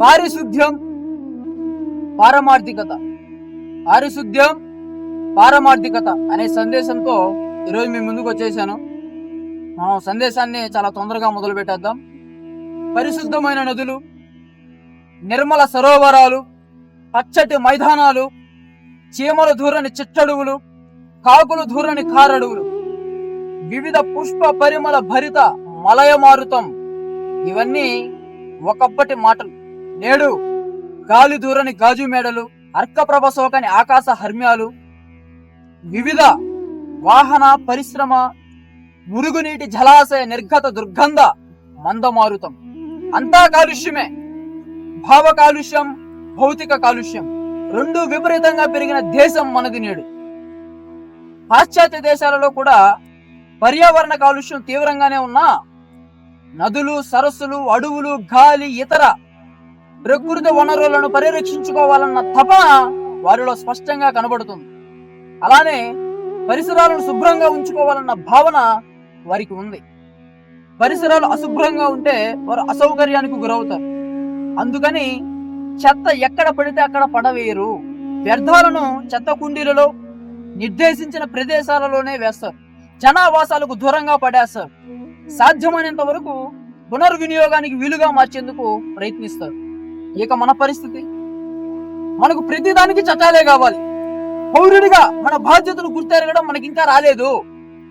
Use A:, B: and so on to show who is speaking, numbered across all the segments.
A: పారిశుద్ధ్యం పారమార్థికత. పారిశుద్ధ్యం పారమార్థికత అనే సందేశంతో ఈరోజు మీ ముందుకు వచ్చేసాను. మనం సందేశాన్ని చాలా తొందరగా మొదలు పెట్టేద్దాం. పరిశుద్ధమైన నదులు నిర్మల సరోవరాలు పచ్చటి మైదానాలు చీమలు దూరని చిట్టడుగులు కాకులు దూరని కారడుగులు వివిధ పుష్ప పరిమళ భరిత మలయమారుతం. ఇవన్నీ ఒకప్పటి మాటలు. నేడు గాలి దూరని గాజు మేడలు అర్కప్రభ సోకని ఆకాశ హర్మ్యాలు వివిధ వాహన పరిశ్రమ మురుగునీటి జలాశయ నిర్గత దుర్గంధ మందమారుతం. అంతా కాలుష్యమే. భావ కాలుష్యం భౌతిక కాలుష్యం రెండు విపరీతంగా పెరిగిన దేశం మనది నేడు. పాశ్చాత్య దేశాలలో కూడా పర్యావరణ కాలుష్యం తీవ్రంగానే ఉన్నా నదులు సరస్సులు అడవులు గాలి ఇతర ప్రకృతి వనరులను పరిరక్షించుకోవాలన్న తపన వారిలో స్పష్టంగా కనబడుతుంది. అలానే పరిసరాలను శుభ్రంగా ఉంచుకోవాలన్న భావన వారికి ఉంది. పరిసరాలు అశుభ్రంగా ఉంటే వారు అసౌకర్యానికి గురవుతారు. అందుకని చెత్త ఎక్కడ పడితే అక్కడ పడవేయరు. వ్యర్థాలను చెత్త కుండీలలో నిర్దేశించిన ప్రదేశాలలోనే వేస్తారు. జనావాసాలకు దూరంగా పడేస్తారు. సాధ్యమైనంత వరకు పునర్వినియోగానికి వీలుగా మార్చేందుకు ప్రయత్నిస్తారు. ఇక మన పరిస్థితి? మనకు ప్రతిదానికి చట్టాలే కావాలి. పౌరుడిగా మన బాధ్యతలు గుర్తెరగడం మనకి ఇంకా రాలేదు.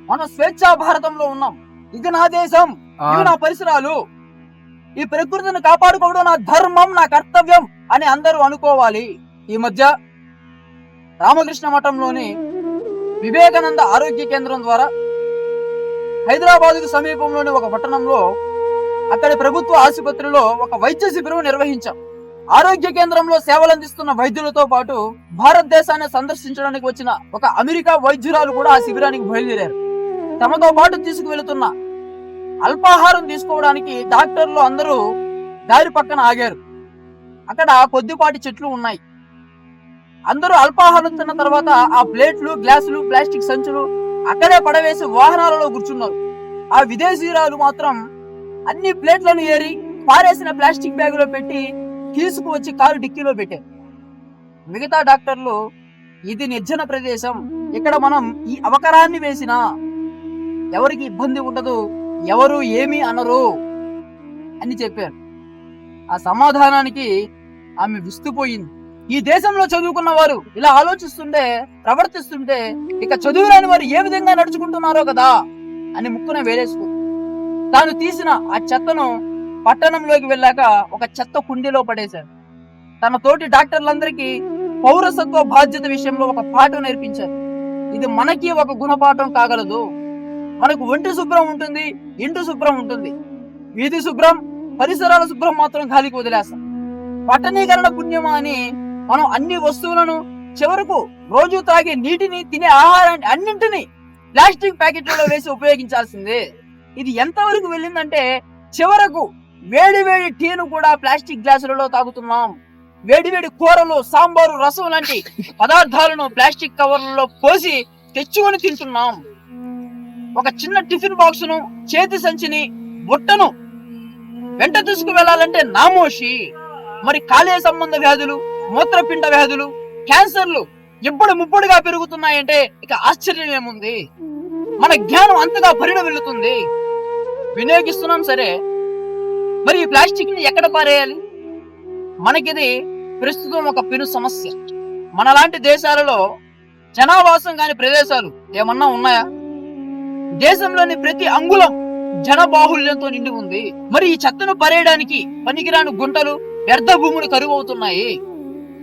A: మనం స్వేచ్ఛా భారతంలో ఉన్నాం. ఇది నా దేశం ఇవి నా పరిసరాలు. ఈ ప్రకృతిని కాపాడుకోవడం నా ధర్మం నా కర్తవ్యం అని అందరూ అనుకోవాలి. ఈ మధ్య రామకృష్ణ మఠంలోని వివేకానంద ఆరోగ్య కేంద్రం ద్వారా హైదరాబాద్కు సమీపంలోని ఒక పట్టణంలో అక్కడి ప్రభుత్వ ఆసుపత్రిలో ఒక వైద్య శిబిరం నిర్వహించాం. ఆరోగ్య కేంద్రంలో సేవలు అందిస్తున్న వైద్యులతో పాటు భారతదేశాన్ని సందర్శించడానికి వచ్చిన ఒక అమెరికా వైద్యురాలు కూడా ఆ శిబిరానికి బయలుదేరారు. తమతో పాటు తీసుకువెళుతున్న అల్పాహారం తీసుకోవడానికి డాక్టర్లు అందరూ దారి పక్కన ఆగారు. అక్కడ కొద్దిపాటి చెట్లు ఉన్నాయి. అందరూ అల్పాహారం తిన్న తర్వాత ఆ ప్లేట్లు గ్లాసులు ప్లాస్టిక్ సంచులు అక్కడే పడవేసి వాహనాలలో కూర్చున్నారు. ఆ విదేశీయురాలు మాత్రం అన్ని ప్లేట్లను ఏరి పారేసిన ప్లాస్టిక్ బ్యాగులో పెట్టి తీసుకువచ్చి కారు డిక్కీలో పెట్టారు మిగతా డాక్టర్లు ఇది నిర్జన ప్రదేశం. ఇక్కడ మనం ఈ అవకరాన్ని వేసినా ఎవరికి ఇబ్బంది ఉండదు ఎవరు ఏమీ అనరు అని చెప్పారు. ఆ సమాధానానికి ఆమె విస్తుపోయింది. ఈ దేశంలో చదువుకున్న వారు ఇలా ఆలోచిస్తుంటే ప్రవర్తిస్తుంటే ఇక చదువురాని వారు ఏ విధంగా నడుచుకుంటున్నారో కదా అని ముక్కున వేరేసుకో తాను తీసిన ఆ చెత్తను పట్టణంలోకి వెళ్ళాక ఒక చెత్త కుండీలో పడేశారు తన తోటి డాక్టర్లందరికీ పౌరసత్వ బాధ్యత విషయంలో ఒక పాఠం నేర్పించారు. ఇది మనకి ఒక గుణపాఠం కాగలదు. మనకు ఒంటి శుభ్రం ఉంటుంది ఇంటి శుభ్రం ఉంటుంది. వీధి శుభ్రం పరిసరాల శుభ్రం మాత్రం గాలికి వదిలేస్తాం. పట్టణీకరణ పుణ్యమా అని మనం అన్ని వస్తువులను చివరకు రోజు తాగే నీటిని తినే ఆహారాన్ని అన్నింటినీ ప్లాస్టిక్ ప్యాకెట్లలో వేసి ఉపయోగించాల్సిందే. ఇది ఎంతవరకు వెళ్ళిందంటే చివరకు వేడి వేడి టీను కూడా ప్లాస్టిక్ గ్లాసులలో తాగుతున్నాం. వేడి వేడి కూరలు సాంబారు రసం లాంటి పదార్థాలను ప్లాస్టిక్ కవర్లలో పోసి తెచ్చుకొని తింటున్నాం. ఒక చిన్న టిఫిన్ బాక్సును చేతి సంచిని బుట్టను వెంట తీసుకు వెళ్ళాలంటే నామోషి. మరి కాలేయ సంబంధ వ్యాధులు మూత్రపిండ వ్యాధులు క్యాన్సర్లు ఎప్పుడు ముప్పుడుగా పెరుగుతున్నాయంటే ఇక ఆశ్చర్యం ఏముంది మన జ్ఞానం అంతగా పరిణ వెళుతుంది. వినియోగిస్తున్నాం సరే మరి ఈ ప్లాస్టిక్ని ఎక్కడ పారేయాలి? మనకిది ప్రస్తుతం ఒక పెను సమస్య. మనలాంటి దేశాలలో జనావాసం కాని ప్రదేశాలు ఏమన్నా ఉన్నాయా? దేశంలోని ప్రతి అంగుళం జనబాహుళ్యంతో నిండి ఉంది. మరి ఈ చెత్తను పరేయడానికి పనికిరాని గుంటలు వ్యర్థ భూములు కరువవుతున్నాయి.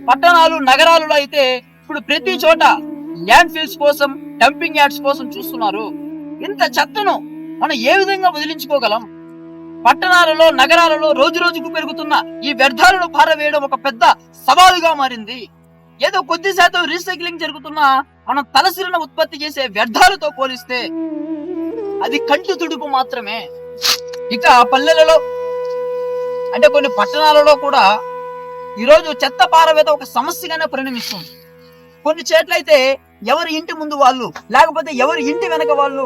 A: పట్టణాలు నగరాలలో అయితే ఇప్పుడు ప్రతి చోట ల్యాండ్ ఫిల్స్ కోసం డంపింగ్ యార్డ్స్ కోసం చూస్తున్నారు. ఇంత చెత్తను మనం ఏ విధంగా వదిలించుకోగలం? పట్టణాలలో నగరాలలో రోజు రోజుకు పెరుగుతున్న ఈ వ్యర్థాలను పారవేయడం ఒక పెద్ద సవాలుగా మారింది. ఏదో కొద్ది శాతం రీసైక్లింగ్ జరుగుతున్న మనం తలసిరిన ఉత్పత్తి చేసే వ్యర్థాలతో పోలిస్తే అది కంటి తుడుపు మాత్రమే. ఇక పల్లెలలో అంటే కొన్ని పట్టణాలలో కూడా ఈరోజు చెత్త పారవేత ఒక సమస్యగానే పరిణమిస్తుంది. కొన్ని చేట్లయితే ఎవరి ఇంటి ముందు వాళ్ళు లేకపోతే ఎవరి ఇంటి వెనక వాళ్ళు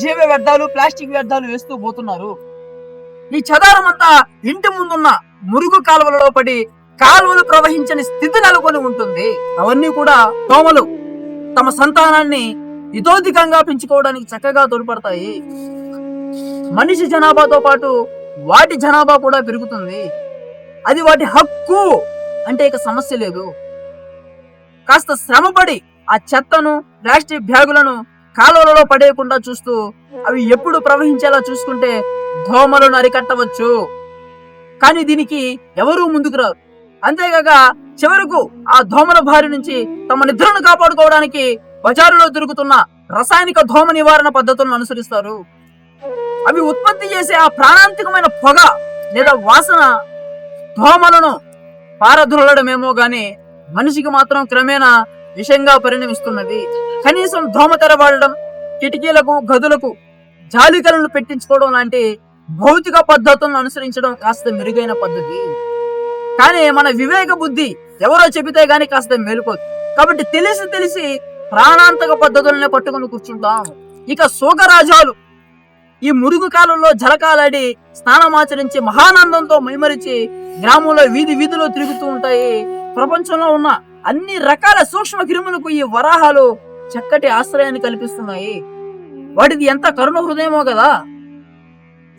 A: జీవ వ్యర్థాలు ప్లాస్టిక్ వ్యర్థాలు వేస్తూ పోతున్నారు. ఈ చెదారమంతా ఇంటి ముందున్న మురుగు కాలువలలో పడి కాలువలు ప్రవహించని స్థితి నెలకొని ఉంటుంది. అవన్నీ కూడా దోమలు. తమ సంతానాన్ని ఇతోధికంగా పెంచుకోవడానికి చక్కగా తోడ్పడతాయి. మనిషి జనాభాతో పాటు వాటి జనాభా కూడా పెరుగుతుంది. అది వాటి హక్కు అంటే ఇక సమస్య లేదు. కాస్త శ్రమపడి ఆ చెత్తను ప్లాస్టిక్ బ్యాగులను కాలువలలో పడేయకుండా చూస్తూ అవి ఎప్పుడు ప్రవహించేలా చూసుకుంటే దోమలను అరికట్టవచ్చు. కానీ దీనికి ఎవరూ ముందుకు రారు. అంతేగాక చివరకు ఆ దోమల బారి నుంచి తమ నిద్రను కాపాడుకోవడానికి బజారులో దొరుకుతున్న రసాయనిక దోమ నివారణ పద్ధతులను అనుసరిస్తారు. అవి ఉత్పత్తి చేసే ఆ ప్రాణాంతికమైన పొగ లేదా వాసన దోమలను పారద్రోలడమేమో గాని మనిషికి మాత్రం క్రమేణా విషంగా పరిణమిస్తున్నది. కనీసం దోమ వాడడం కిటికీలకు గదులకు జాలికలను పెట్టించుకోవడం లాంటి భౌతిక పద్ధతులను అనుసరించడం కాస్త మెరుగైన పద్ధతి. కానీ మన వివేక బుద్ధి ఎవరో చెబితే గాని కాస్త మేలుకోదు. కాబట్టి తెలిసి తెలిసి ప్రాణాంతక పద్ధతులనే పట్టుకుని కూర్చుంటాం. ఇక శోకరాజాలు ఈ మురుగు కాలంలో జలకాలాడి స్నానమాచరించి మహానందంతో మైమరిచి గ్రామంలో వీధి వీధిలో తిరుగుతూ ఉంటాయి. ప్రపంచంలో ఉన్న అన్ని రకాల సూక్ష్మ క్రిములకు ఈ వరాహాలు చక్కటి ఆశ్రయాన్ని కల్పిస్తున్నాయి. వాటిది ఎంత కరుణ హృదయమో కదా.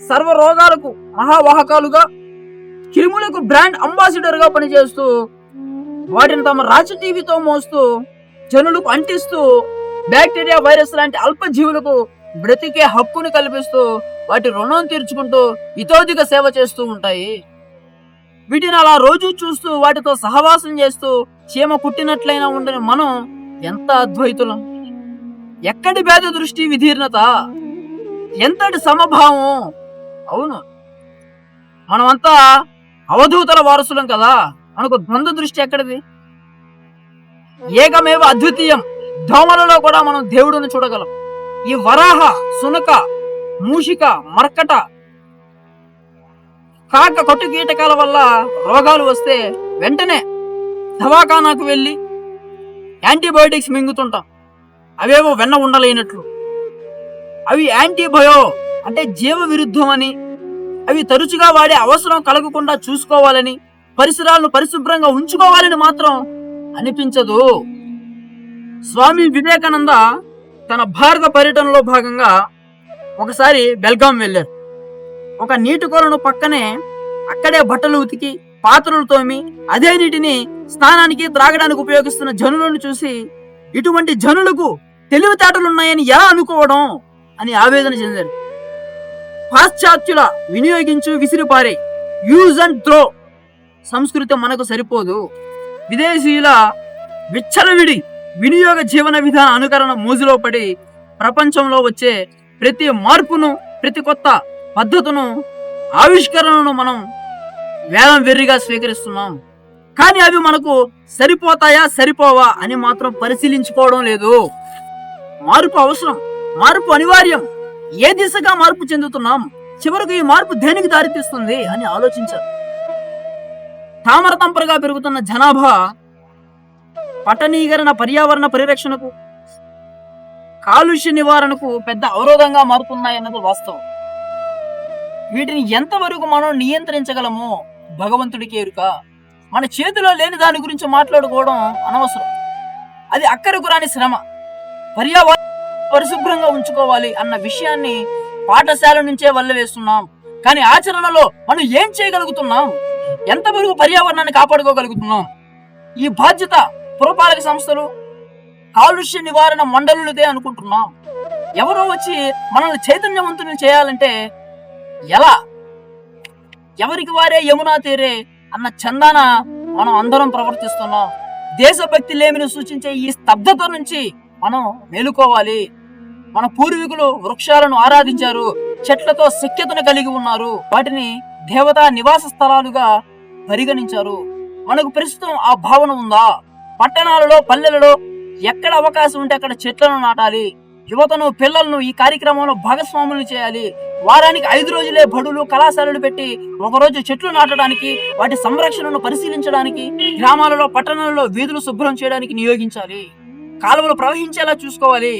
A: సర్వ రోగాలకు మహావాహకాలుగా క్రిములకు బ్రాండ్ అంబాసిడర్గా పనిచేస్తూ వాటిని తమ రాజ టీవీతో మోస్తూ జనులకు అంటిస్తూ బ్యాక్టీరియా వైరస్ లాంటి అల్ప జీవులకు బ్రతికే హక్కును కల్పిస్తూ వాటి రుణం తీర్చుకుంటూ ఇతోధిక సేవ చేస్తూ ఉంటాయి. వీటిని అలా రోజు చూస్తూ వాటితో సహవాసం చేస్తూ చీమ పుట్టినట్లయినా ఉండని మనం ఎంత అద్వైతులం? ఎక్కడి భేద దృష్టి విధీర్ణత ఎంతటి సమభావం? అవును. మనమంతా అవధూతల వారసులం కదా? మనకు ద్వంద్వ దృష్టి ఎక్కడిది? ఏకమేవ అద్వితీయం? దోమలలో కూడా మనం దేవుడిని చూడగలం. ఈ వరాహ సునక మూషిక మర్కట కాక కొట్టు కీటకాల వల్ల రోగాలు వస్తే వెంటనే దవాఖానాకు వెళ్ళి యాంటీబయోటిక్స్ మింగుతుంటాం. అవేవో వెన్న ఉండలేనట్లు. అవి యాంటీబయో అంటే జీవ విరుద్ధమని అవి తరచుగా వాడే అవసరం కలగకుండా చూసుకోవాలని పరిసరాలను పరిశుభ్రంగా ఉంచుకోవాలని మాత్రం అనిపించదు. స్వామి వివేకానంద తన భారత పర్యటనలో భాగంగా ఒకసారి బెల్గాం వెళ్ళారు. ఒక నీటి కొలను పక్కనే అక్కడే బట్టలు ఉతికి పాత్రలు తోమి అదే నీటిని స్నానానికి త్రాగడానికి ఉపయోగిస్తున్న జనులను చూసి ఇటువంటి జనులకు తెలివితేటలున్నాయని ఎలా అనుకోవడం? అని ఆవేదన చెందారు. పాశ్చాత్యుల వినియోగించు విసిరిపారే యూజ్ అండ్ త్రో సంస్కృతి మనకు సరిపోదు. విదేశీయుల విచ్చలవిడి వినియోగ జీవన విధాన అనుకరణ మోజులో పడి ప్రపంచంలో వచ్చే ప్రతి మార్పును ప్రతి కొత్త పద్ధతును ఆవిష్కరణను మనం వేలం వెర్రిగా స్వీకరిస్తున్నాం. కానీ అవి మనకు సరిపోతాయా సరిపోవా అని మాత్రం పరిశీలించుకోవడం లేదు. మార్పు అవసరం. మార్పు అనివార్యం. ఏ దిశగా మార్పు చెందుతున్నాం? చివరకు ఈ మార్పు దేనికి దారితీస్తుంది అని ఆలోచించారు. తామర తంపరగా పెరుగుతున్న జనాభా పట్టణీకరణ పర్యావరణ పరిరక్షణకు కాలుష్య నివారణకు పెద్ద అవరోధంగా మారుతున్నాయన్నది వాస్తవం. వీటిని ఎంతవరకు మనం నియంత్రించగలమో భగవంతుడికి ఎరుక. మన చేతిలో లేని దాని గురించి మాట్లాడుకోవడం అనవసరం. అది అక్కరకు రాని శ్రమ. పర్యావరణం పరిశుభ్రంగా ఉంచుకోవాలి అన్న విషయాన్ని పాఠశాల నుంచే వల్ల వేస్తున్నాం కానీ ఆచరణలో మనం ఏం చేయగలుగుతున్నాం? ఎంతవరకు పర్యావరణాన్ని కాపాడుకోగలుగుతున్నాం? ఈ బాధ్యత పురపాలక సంస్థలు కాలుష్య నివారణ మండలులదే అనుకుంటున్నాం. ఎవరో వచ్చి మనల్ని చైతన్యవంతుని చేయాలంటే ఎలా? ఎవరికి వారే యమునా తీరే అన్న చందాన మనం అందరం ప్రవర్తిస్తున్నాం. దేశభక్తి లేమిని సూచించే ఈ స్తబ్దత నుంచి మనం మేలుకోవాలి. మన పూర్వీకులు వృక్షాలను ఆరాధించారు చెట్లతో సిక్యతను కలిగి ఉన్నారు వాటిని దేవతా నివాస స్థలాలుగా పరిగణించారు. మనకు ప్రస్తుతం ఆ భావన ఉందా? పట్టణాలలో పల్లెలలో ఎక్కడ అవకాశం ఉంటే అక్కడ చెట్లను నాటాలి. యువతను పిల్లలను ఈ కార్యక్రమంలో భాగస్వాములు చేయాలి. వారానికి ఐదు రోజులే బడులు కళాశాలలు పెట్టి ఒకరోజు చెట్లు నాటడానికి వాటి సంరక్షణను పరిశీలించడానికి గ్రామాలలో పట్టణాలలో వీధులు శుభ్రం చేయడానికి నియోగించాలి. కాలువలు ప్రవహించేలా చూసుకోవాలి.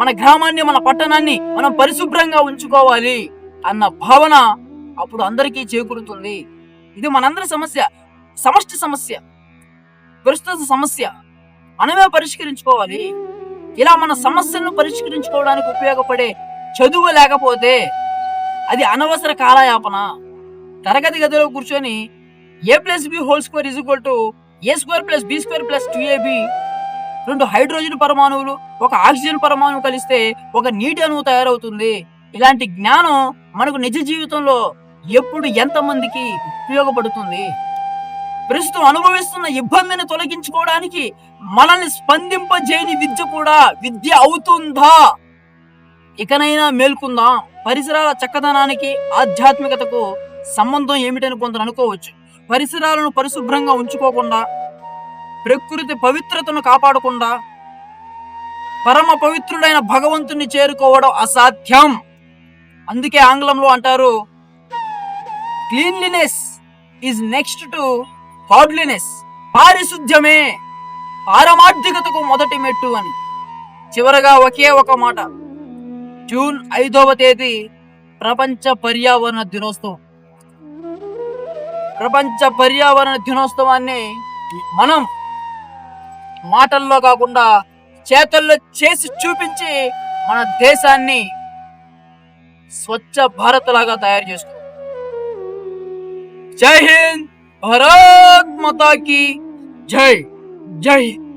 A: మన గ్రామాన్ని మన పట్టణాన్ని మనం పరిశుభ్రంగా ఉంచుకోవాలి అన్న భావన అప్పుడు అందరికీ చేకూరుతుంది. ఇది మనందరి సమస్య సమష్టి సమస్య ప్రస్తుత సమస్య. మనమే పరిష్కరించుకోవాలి. ఇలా మన సమస్యలను పరిష్కరించుకోవడానికి ఉపయోగపడే చదువు లేకపోతే అది అనవసర కాలయాపన. తరగతి గదిలో కూర్చొని A plus B whole square is equal to A square plus B square plus two AB రెండు హైడ్రోజన్ పరమాణువులు ఒక ఆక్సిజన్ పరమాణువు కలిస్తే ఒక నీటి అణువు తయారవుతుంది. ఇలాంటి జ్ఞానం మనకు నిజ జీవితంలో ఎప్పుడు ఎంతమందికి ఉపయోగపడుతుంది? ప్రస్తుతం అనుభవిస్తున్న ఇబ్బందిని తొలగించుకోవడానికి మనల్ని స్పందింపజేయని విద్య కూడా విద్య అవుతుందా? ఇకనైనా మేల్కుందాం. పరిసరాల చక్కదనానికి ఆధ్యాత్మికతకు సంబంధం ఏమిటని కొందరు అనుకోవచ్చు. పరిసరాలను పరిశుభ్రంగా ఉంచుకోకుండా ప్రకృతి పవిత్రతను కాపాడకుండా పరమ పవిత్రుడైన భగవంతుని చేరుకోవడం అసాధ్యం. అందుకే ఆంగ్లంలో అంటారు cleanliness is next to godliness పారిశుద్ధ్యమే పారమార్థికతకు మొదటి మెట్టు అని. చివరగా ఒకే ఒక మాట. జూన్ ఐదవ తేదీ ప్రపంచ పర్యావరణ దినోత్సవం. ప్రపంచ పర్యావరణ దినోత్సవాన్ని మనం మాటల్లో కాకుండా చేతల్లో చేసి చూపించి మన దేశాన్ని స్వచ్ఛ భారత్ లాగా తయారు చేసుకో జై హింద్! భారత్ మాతా की జై జై హింద్